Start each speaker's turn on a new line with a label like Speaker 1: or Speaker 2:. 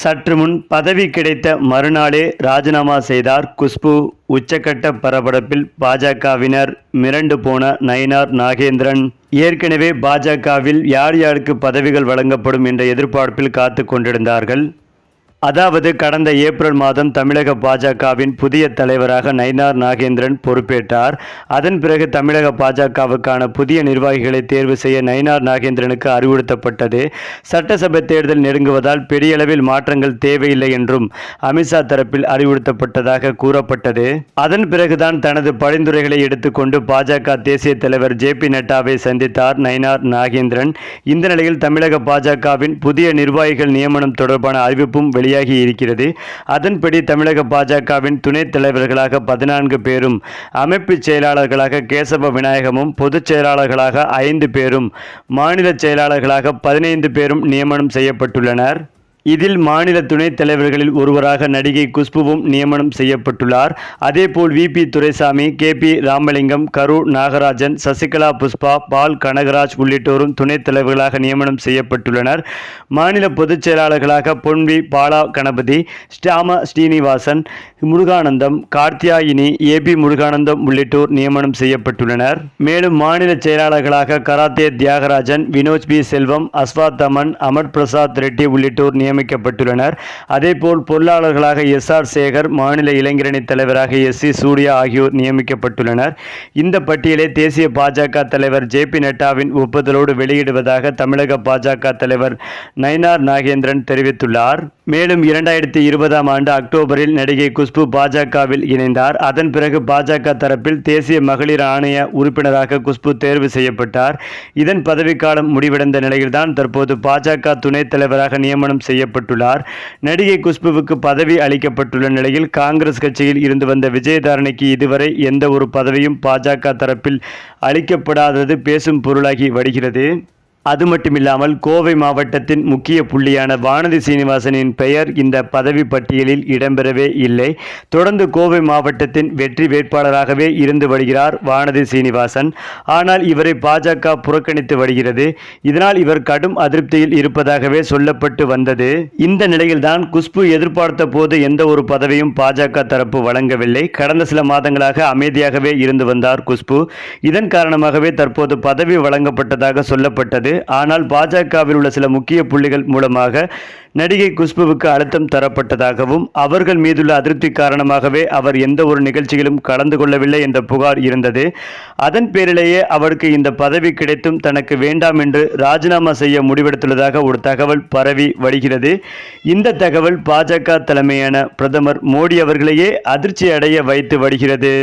Speaker 1: சற்று முன் பதவி கிடைத்த மறுநாளே ராஜினாமா செய்தார் குஷ்பு. உச்சக்கட்ட பரபரப்பில் பாஜகவினர் மிரண்டு போன நயினார் நாகேந்திரன். ஏற்கனவே பாஜகவில் யார் யாருக்கு பதவிகள் வழங்கப்படும் என்ற எதிர்பார்ப்பில் காத்து கொண்டிருந்தார்கள். அதாவது கடந்த ஏப்ரல் மாதம் தமிழக பாஜகவின் புதிய தலைவராக நயினார் நாகேந்திரன் பொறுப்பேற்றார். அதன் பிறகு தமிழக பாஜகவுக்கான புதிய நிர்வாகிகளை தேர்வு செய்ய நயினார் நாகேந்திரனுக்கு அறிவுறுத்தப்பட்டது. சட்டசபை தேர்தல் நெருங்குவதால் பெரிய அளவில் மாற்றங்கள் தேவையில்லை என்றும் அமித்ஷா தரப்பில் அறிவுறுத்தப்பட்டதாக கூறப்பட்டது. அதன் பிறகுதான் தனது பரிந்துரைகளை எடுத்துக்கொண்டு பாஜக தேசிய தலைவர் ஜே பி நட்டாவை சந்தித்தார் நயினார் நாகேந்திரன். இந்த நிலையில் தமிழக பாஜகவின் புதிய நிர்வாகிகள் நியமனம் தொடர்பான அறிவிப்பும் வெளியாகி இருக்கிறது. அதன்படி தமிழக பாஜகவின் துணைத் தலைவர்களாக பதினான்கு பேரும் அமைப்பு செயலாளர்களாக கேசவ விநாயகமும் பொதுச் செயலாளர்களாக ஐந்து பேரும் மாநில செயலாளர்களாக பதினைந்து பேரும் நியமனம் செய்யப்பட்டுள்ளனர். இதில் மாநில துணைத் தலைவர்களில் ஒருவராக நடிகை குஷ்புவும் நியமனம் செய்யப்பட்டுள்ளார். அதேபோல் VP Duraisamy K. P. Ramalingam Karu Nagarajan Sasikala Pushpa Paul Kanagaraj உள்ளிட்டோரும் துணைத் தலைவர்களாக நியமனம் செய்யப்பட்டுள்ளனர். மாநில பொதுச் செயலாளர்களாக பொன்வி பாலா கணபதி ஸ்டாம ஸ்ரீனிவாசன் முருகானந்தம் கார்த்தியாயினி ஏபி முருகானந்தம் உள்ளிட்டோர் நியமனம் செய்யப்பட்டுள்ளனர். மேலும் மாநில செயலாளர்களாக கராத்தே தியாகராஜன் வினோஜ் பி. செல்வம் அஸ்வாத் தமன் அமர் பிரசாத் ரெட்டி உள்ளிட்டோர் நியமனம் நியமிக்கப்பட்டுள்ளனர். அதேபோல் பொருளாளர்களாக எஸ் ஆர் சேகர் மாநில இளைஞரணி தலைவராக எஸ் சி சூர்யா ஆகியோர் நியமிக்கப்பட்டுள்ளனர். இந்த பட்டியலை தேசிய பாஜக தலைவர் ஜே பி நட்டாவின் ஒப்புதலோடு வெளியிடுவதாக தமிழக பாஜக தலைவர் நயினார் நாகேந்திரன் தெரிவித்துள்ளார். மேலும் இரண்டாயிரத்தி இருபதாம் ஆண்டு அக்டோபரில் நடிகை குஷ்பு பாஜகவில் இணைந்தார். அதன் பிறகு பாஜக தரப்பில் தேசிய மகளிர் ஆணைய உறுப்பினராக குஷ்பு தேர்வு செய்யப்பட்டார். இதன் பதவிக்காலம் முடிவடைந்த நிலையில்தான் தற்போது பாஜக துணைத் தலைவராக நியமனம் செய்ய செய்யப்பட்டுள்ளார். நடிகை குஷ்புவுக்கு பதவி அளிக்கப்பட்டுள்ள நிலையில் காங்கிரஸ் கட்சியில் இருந்து வந்த விஜயதாரணிக்கு இதுவரை எந்த ஒரு பதவியும் பாஜக தரப்பில் அளிக்கப்படாதது பேசும் பொருளாகி வருகிறது. அது மட்டுமில்லாமல் கோவை மாவட்டத்தின் முக்கிய புள்ளியான வானதி சீனிவாசனின் பெயர் இந்த பதவி பட்டியலில் இடம்பெறவே இல்லை. தொடர்ந்து கோவை மாவட்டத்தின் வெற்றி வேட்பாளராகவே இருந்து வருகிறார் வானதி சீனிவாசன். ஆனால் இவரை பாஜக புறக்கணித்து வருகிறது. இதனால் இவர் கடும் அதிருப்தியில் இருப்பதாகவே சொல்லப்பட்டு வந்தது. இந்த நிலையில்தான் குஷ்பு எதிர்பார்த்த போது எந்த ஒரு பதவியும் பாஜக தரப்பு வழங்கவில்லை. கடந்த சில மாதங்களாக அமைதியாகவே இருந்து வந்தார் குஷ்பு. இதன் காரணமாகவே தற்போது பதவி வழங்கப்பட்டதாக சொல்லப்பட்டது. ஆனால் பாஜகவில் உள்ள சில முக்கிய புள்ளிகள் மூலமாக நடிகை குஷ்புவுக்கு அழுத்தம் தரப்பட்டதாகவும் அவர்கள் மீதுள்ள அதிருப்தி காரணமாகவே அவர் எந்த ஒரு நிகழ்ச்சியிலும் கலந்து கொள்ளவில்லை என்ற புகார் இருந்தது. அதன் பேரிலேயே அவருக்கு இந்த பதவி கிடைத்தும் தனக்கு வேண்டாம் என்று ராஜினாமா செய்ய முடிவெடுத்துள்ளதாக ஒரு தகவல் பரவி வருகிறது. இந்த தகவல் பாஜக தலைமையான பிரதமர் மோடி அவர்களையே அதிர்ச்சி அடைய வைத்து வருகிறது.